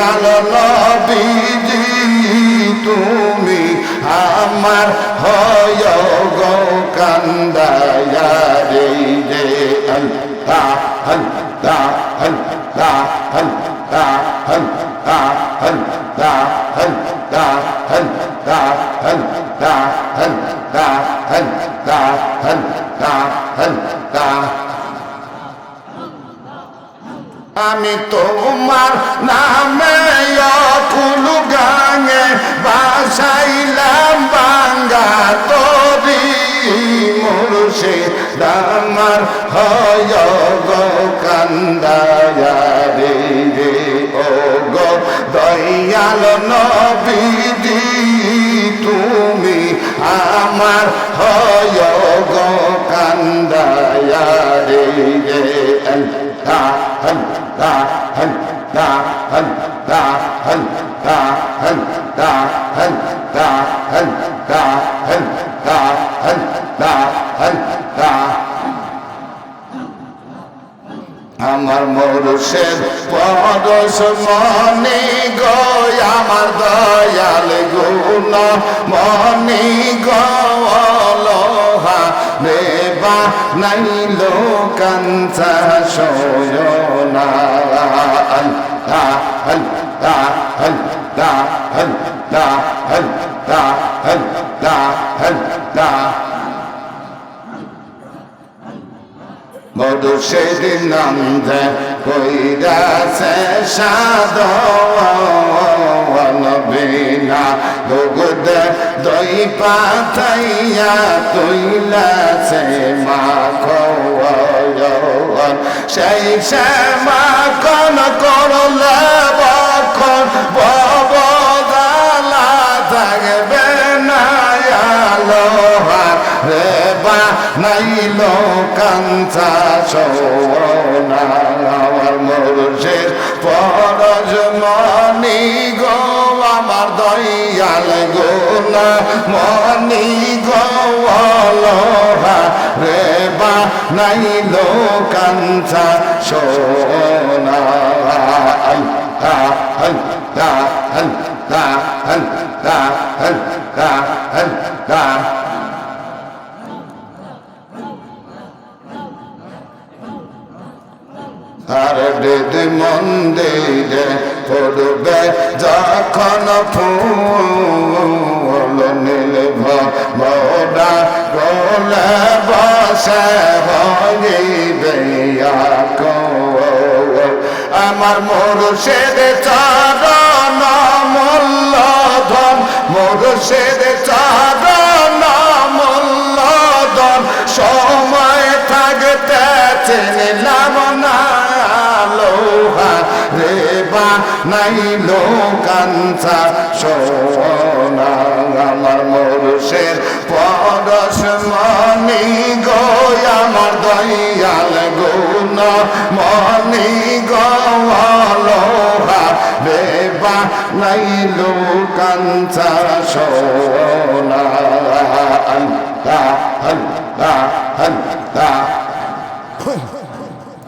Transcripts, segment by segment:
দয়াল নবীজি তুমি আমার হয় গো কান্দায়া রে রে আল্লাহ আল্লাহ আল্লাহ আল্লাহ আল্লাহ আল্লাহ আল্লাহ আল্লাহ আল্লাহ আল্লাহ আল্লাহ আল্লাহ আল্লাহ আমি তোমার নামে অকুল গাঙে বাসাইলাম বাঙ্গা তরি মুর্শে দামার হয় গো রে ও গো দয়াল নবীজি, তুমি আমার হয় গো কান্দায়া রে রে আল্লাহ আল্লাহ আল্লাহ আল্লাহ আল্লাহ আল্লাহ আল্লাহ আল্লাহ আল্লাহ আল্লাহ আল্লাহ আমার মরুষের পরশ মনি গো, আমার দয়াল গুণ মনি গলহা রেবা নাইল ربنا أنت أنت أنت أنت أنت أنت أنت মধু সেদিন নন্দে কইরাছে সাধন বিনা। দই পাতাইয়া তুইলাছে সেই শ্যামা কন করলে নাইল কাঞ্চা সোনা আমার মুর্শিদ পরজ মনি গো, আমার দয়াল গোনা মনি গো রে বা নাইল কাঞ্চা সোনা আল্লাহ আল্লাহ আল্লাহ আল্লাহ আল্লাহ আল্লাহ আর বেদ মন্দিরে পড়বে যখন ফুল নীল মোরা গোলে বসে হইবে আমার মুর্শিদ চরণ মূল্য ধন মুর্শিদ চরণ মূল্য ধন সময় থাকতে চিনলাম না লোহা রে বা নাইল কাঞ্চা সোনা আমার মুর্শিদ পরশ মনি গো আমার দয়াল গুণ মনি গো লোহা বেবা নাইল কাঞ্চা সোনা আল্লাহ আল্লাহ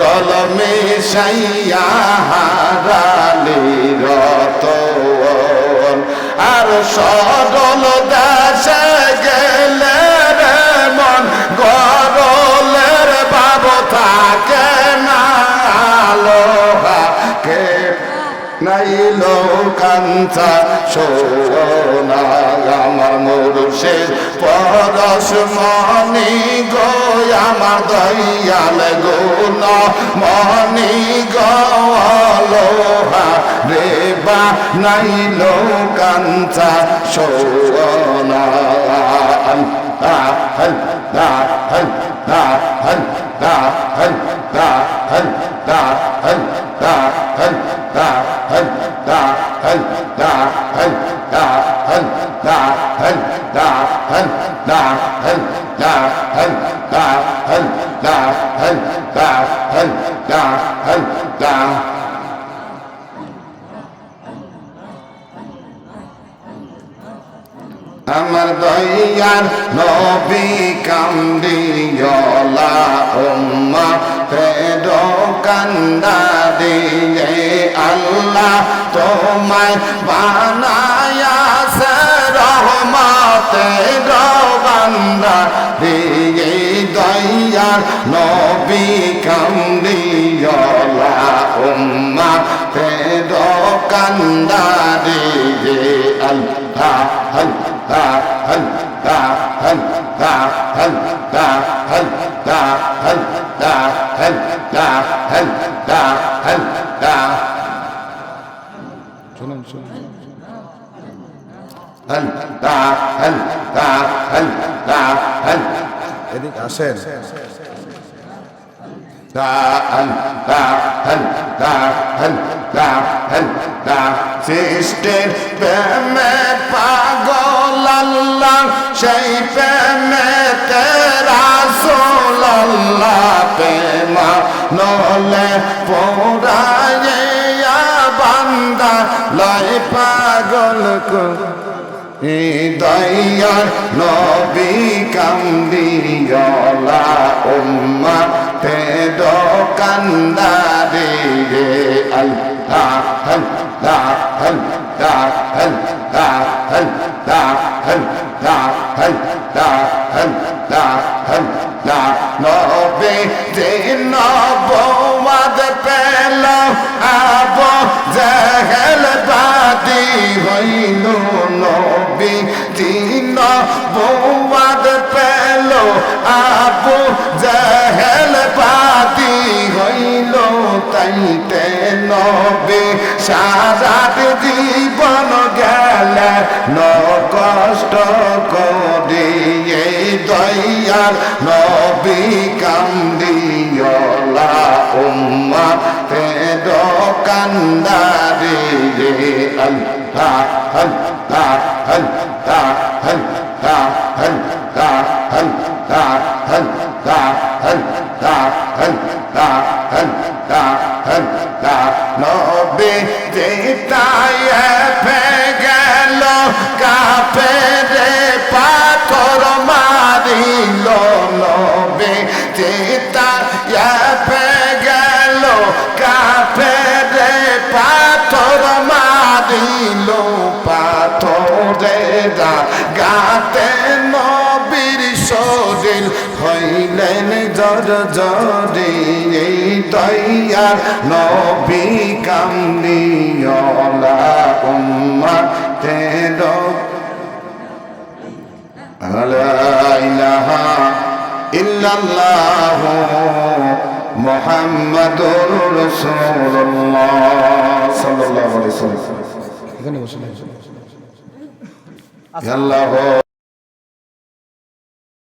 গল মিশাইয়া হারালি রত আর সরল দাসে গেলে রে মন, গরলের বাব থাকে না লোহা। কে নাইল কাঞ্চা সোনা আমার পরশ মনি গো আমার দয়াল গুণ মনি গলোহা রে বা নাইল কাঞ্চা সোনা هل لا هل لا هل لا هل لا هل لا هل لا আমার দয়ার নবী কান্দিয়লা উম্মা কান্দা দিয়ে, আল্লাহ তোমায় বানায়া সে রহ বান্দা দিয়ে দয়ার নবী কান্দিয়লা উম্মা প্রেদ কান্দা দিয়ে আল্লাহ da hal da hal da hal da hal da শুনুন শুনুন أنت أنت أنت أنت এদিক আসেন। সৃষ্টির প্রেমে পাগল আল্লাহ, সেই প্রেমে রাসোল আল্লাহ, প্রেমা নলে পোড়াইয়া বান্দা লয় পাগল কো দয়ার নবী কান্দিয়লা উম্মা তে দোকানদারি রে আল্লাহ হল দা হল দা হল দা হল দা নবী দিন নবওয়াদ পেল আব জহল সারাট জীবন গেল ন কষ্ট করিয়ে দয়ার নবী কান্দিয়লা উম্মা তে দোকানদারি রে আল্লাহ আল্লাহ আল্লাহ রাতে নবীর শরীর হইলেন জর জরে এই তৈয়ার নবী কামনিয়লা উম্মা ইল্লাল্লাহ মুহাম্মাদুর রাসূলুল্লাহ। সাল্লাল্লাহু আলাইহি ওয়াসাল্লাম। এখানে বসে আল্লাহ